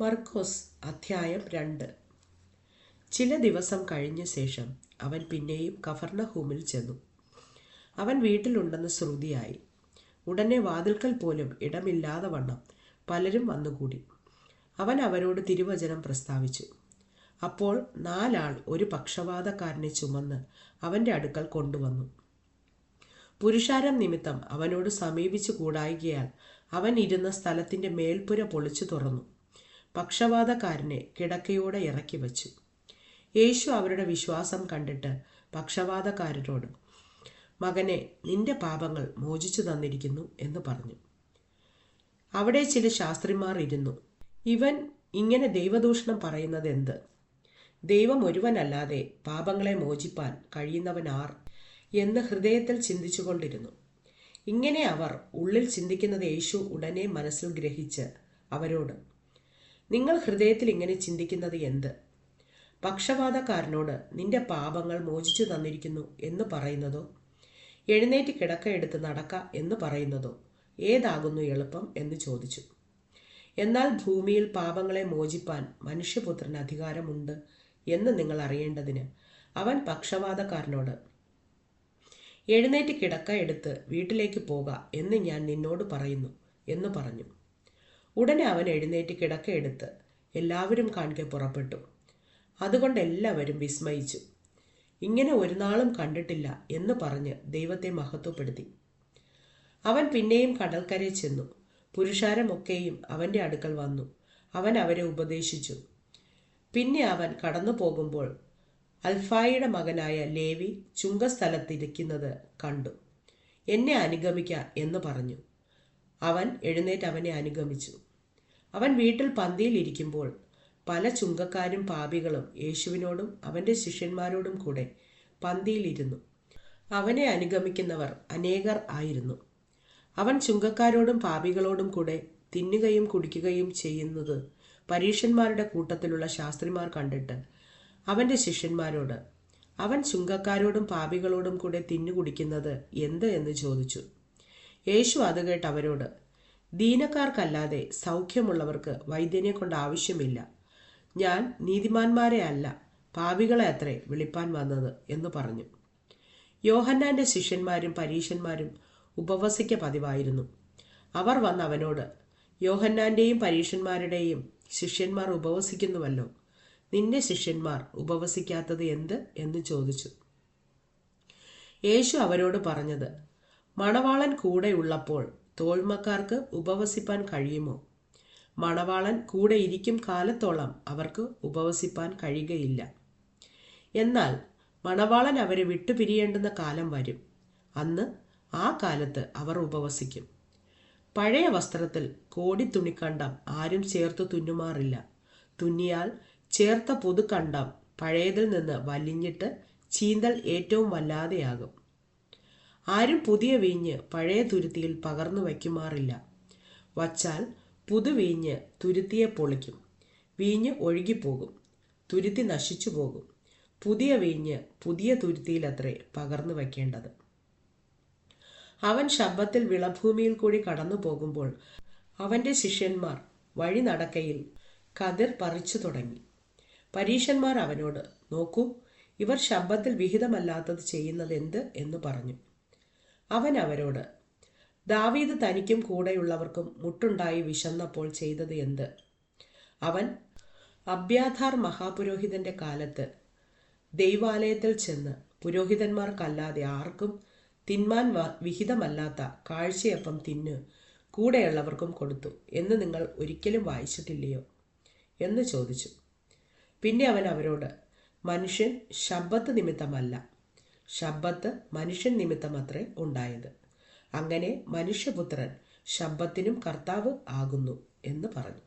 മർക്കോസ് അധ്യായം രണ്ട്. ചില ദിവസം കഴിഞ്ഞ ശേഷം അവൻ പിന്നെയും കഫർണഹൂമിൽ ചെന്നു. അവൻ വീട്ടിലുണ്ടെന്ന് ശ്രുതിയായി. ഉടനെ വാതിൽക്കൽ പോലും ഇടമില്ലാതെ വണ്ണം പലരും വന്നുകൂടി. അവൻ അവരോട് തിരുവചനം പ്രസ്താവിച്ചു. അപ്പോൾ നാലാൾ ഒരു പക്ഷപാതക്കാരനെ ചുമന്ന് അവന്റെ അടുക്കൽ കൊണ്ടുവന്നു. പുരുഷാരം നിമിത്തം അവനോട് സമീപിച്ചു കൂടായികയാൽ അവൻ ഇരുന്ന സ്ഥലത്തിന്റെ മേൽപ്പുര പൊളിച്ചു തുറന്നു. പക്ഷപാതക്കാരനെ കിടക്കയോടെ ഇറക്കി വച്ചു. യേശു അവരുടെ വിശ്വാസം കണ്ടിട്ട് പക്ഷവാതക്കാരനോട് മകനെ നിന്റെ പാപങ്ങൾ മോചിച്ചു തന്നിരിക്കുന്നു എന്ന് പറഞ്ഞു. അവിടെ ചില ശാസ്ത്രിമാർ ഇരുന്നു. ഇവൻ ഇങ്ങനെ ദൈവദൂഷണം പറയുന്നത് എന്ത്? ദൈവം ഒരുവനല്ലാതെ പാപങ്ങളെ മോചിപ്പാൻ കഴിയുന്നവൻ ആർ എന്ന് ഹൃദയത്തിൽ ചിന്തിച്ചുകൊണ്ടിരുന്നു. ഇങ്ങനെ അവർ ഉള്ളിൽ ചിന്തിക്കുന്നത് യേശു ഉടനെ മനസ്സിൽ ഗ്രഹിച്ച് അവരോട് നിങ്ങൾ ഹൃദയത്തിൽ ഇങ്ങനെ ചിന്തിക്കുന്നത് എന്ത്? പക്ഷപാതക്കാരനോട് നിന്റെ പാപങ്ങൾ മോചിച്ചു തന്നിരിക്കുന്നു എന്ന് പറയുന്നതോ? എഴുന്നേറ്റ് കിടക്ക എടുത്ത് നടക്ക എന്ന് പറയുന്നതോ? ഏതാകുന്നു എളുപ്പം എന്ന് ചോദിച്ചു. എന്നാൽ ഭൂമിയിൽ പാപങ്ങളെ മോചിപ്പാൻ മനുഷ്യപുത്രന് അധികാരമുണ്ട് എന്ന് നിങ്ങൾ അറിയേണ്ടതിന് അവൻ പക്ഷപാതക്കാരനോട് എഴുന്നേറ്റ് കിടക്ക എടുത്ത് വീട്ടിലേക്ക് പോക എന്ന് ഞാൻ നിന്നോട് പറയുന്നു എന്ന് പറഞ്ഞു. ഉടനെ അവൻ എഴുന്നേറ്റ് കിടക്ക എടുത്ത് എല്ലാവരും കാണിക്കെ പുറപ്പെട്ടു. അതുകൊണ്ട് എല്ലാവരും വിസ്മയിച്ചു. ഇങ്ങനെ ഒരു നാളും കണ്ടിട്ടില്ല എന്ന് പറഞ്ഞ് ദൈവത്തെ മഹത്വപ്പെടുത്തി. അവൻ പിന്നെയും കടൽക്കരയിൽ ചെന്നു. പുരുഷാരമൊക്കെയും അവന്റെ അടുക്കൽ വന്നു. അവൻ അവരെ ഉപദേശിച്ചു. പിന്നെ അവൻ കടന്നു പോകുമ്പോൾ അൽഫായിയുടെ മകനായ ലേവി ചുങ്കസ്ഥലത്തിരിക്കുന്നത് കണ്ടു. എന്നെ അനുഗമിക്ക എന്ന് പറഞ്ഞു. അവൻ എഴുന്നേറ്റ് അവനെ അനുഗമിച്ചു. അവൻ വീട്ടിൽ പന്തിയിലിരിക്കുമ്പോൾ പല ചുങ്കക്കാരും പാപികളും യേശുവിനോടും അവന്റെ ശിഷ്യന്മാരോടും കൂടെ പന്തിയിലിരുന്നു അവനെ അനുഗമിക്കുന്നവർ അനേകർ ആയിരുന്നു. അവൻ ചുങ്കക്കാരോടും പാപികളോടും കൂടെ തിന്നുകയും കുടിക്കുകയും ചെയ്യുന്നത് പരീക്ഷന്മാരുടെ കൂട്ടത്തിലുള്ള ശാസ്ത്രിമാർ കണ്ടിട്ട് അവന്റെ ശിഷ്യന്മാരോട് അവൻ ചുങ്കക്കാരോടും പാപികളോടും കൂടെ തിന്നുകുടിക്കുന്നത് എന്ത്? എന്ന് ചോദിച്ചു. യേശു അത് കേട്ട് അവരോട് ദീനക്കാർക്കല്ലാതെ സൗഖ്യമുള്ളവർക്ക് വൈദ്യനെ കൊണ്ട് ആവശ്യമില്ല. ഞാൻ നീതിമാന്മാരെ അല്ല പാപികളെ അത്രേ വിളിപ്പാൻ വന്നത് എന്ന് പറഞ്ഞു. യോഹന്നാന്റെ ശിഷ്യന്മാരും പരീശന്മാരും ഉപവസിക്ക പതിവായിരുന്നു. അവർ വന്ന് അവനോട് യോഹന്നാന്റെയും പരീഷന്മാരുടെയും ശിഷ്യന്മാർ ഉപവസിക്കുന്നുവല്ലോ നിന്റെ ശിഷ്യന്മാർ ഉപവസിക്കാത്തത് എന്ത്? എന്ന് ചോദിച്ചു. യേശു അവരോട് പറഞ്ഞത് മണവാളൻ കൂടെ ഉള്ളപ്പോൾ തോൽമക്കാർക്ക് ഉപവസിപ്പാൻ കഴിയുമോ? മണവാളൻ കൂടെ ഇരിക്കും കാലത്തോളം അവർക്ക് ഉപവസിപ്പാൻ കഴിയുകയില്ല. എന്നാൽ മണവാളൻ അവരെ വിട്ടുപിരിയേണ്ടുന്ന കാലം വരും. അന്ന് ആ കാലത്ത് അവർ ഉപവസിക്കും. പഴയ വസ്ത്രത്തിൽ കോടി തുണിക്കണ്ടം ആരും ചേർത്ത് തുന്നുമാറില്ല. തുന്നിയാൽ ചേർത്ത പുതുക്കണ്ടം പഴയതിൽ നിന്ന് വലിഞ്ഞിട്ട് ചീന്തൽ ഏറ്റവും വല്ലാതെയാകും. ആരും പുതിയ വീഞ്ഞ് പഴയ തുരുത്തിയിൽ പകർന്നു വയ്ക്കുമാറില്ല. വച്ചാൽ പുതുവീഞ്ഞ് തുരുത്തിയെ പൊളിക്കും. വീഞ്ഞ് ഒഴുകിപ്പോകും. തുരുത്തി നശിച്ചു പോകും. പുതിയ വീഞ്ഞ് പുതിയ തുരുത്തിയിലത്രേ പകർന്നു വയ്ക്കേണ്ടത്. അവൻ ശബ്ദത്തിൽ വിളഭൂമിയിൽ കൂടി കടന്നു പോകുമ്പോൾ അവന്റെ ശിഷ്യന്മാർ വഴി നടക്കയിൽ കതിർ പറിച്ചു തുടങ്ങി. പരീഷന്മാർ അവനോട് നോക്കൂ ഇവർ ശബ്ദത്തിൽ വിഹിതമല്ലാത്തത് ചെയ്യുന്നത് എന്ത് എന്ന് പറഞ്ഞു. അവൻ അവരോട് ദാവീദ് തനിക്കും കൂടെയുള്ളവർക്കും മുട്ടുണ്ടായി വിശന്നപ്പോൾ ചെയ്തത് എന്ത് അവൻ അബ്യാധാർ മഹാപുരോഹിതന്റെ കാലത്ത് ദൈവാലയത്തിൽ ചെന്ന് പുരോഹിതന്മാർക്കല്ലാതെ ആർക്കും തിന്മാൻ വിഹിതമല്ലാത്ത കാഴ്ചയപ്പം തിന്ന് കൂടെയുള്ളവർക്കും കൊടുത്തു. എന്ന് നിങ്ങൾ ഒരിക്കലും വായിച്ചിട്ടില്ലയോ എന്ന് ചോദിച്ചു. പിന്നെ അവൻ അവരോട് മനുഷ്യൻ ശബ്ദത്ത് നിമിത്തമല്ല ശബ്ദത്ത് മനുഷ്യൻ നിമിത്തമത്രേ ഉണ്ടായത്. അങ്ങനെ മനുഷ്യപുത്രൻ ശബ്ദത്തിനും കർത്താവ് ആകുന്നു എന്ന് പറഞ്ഞു.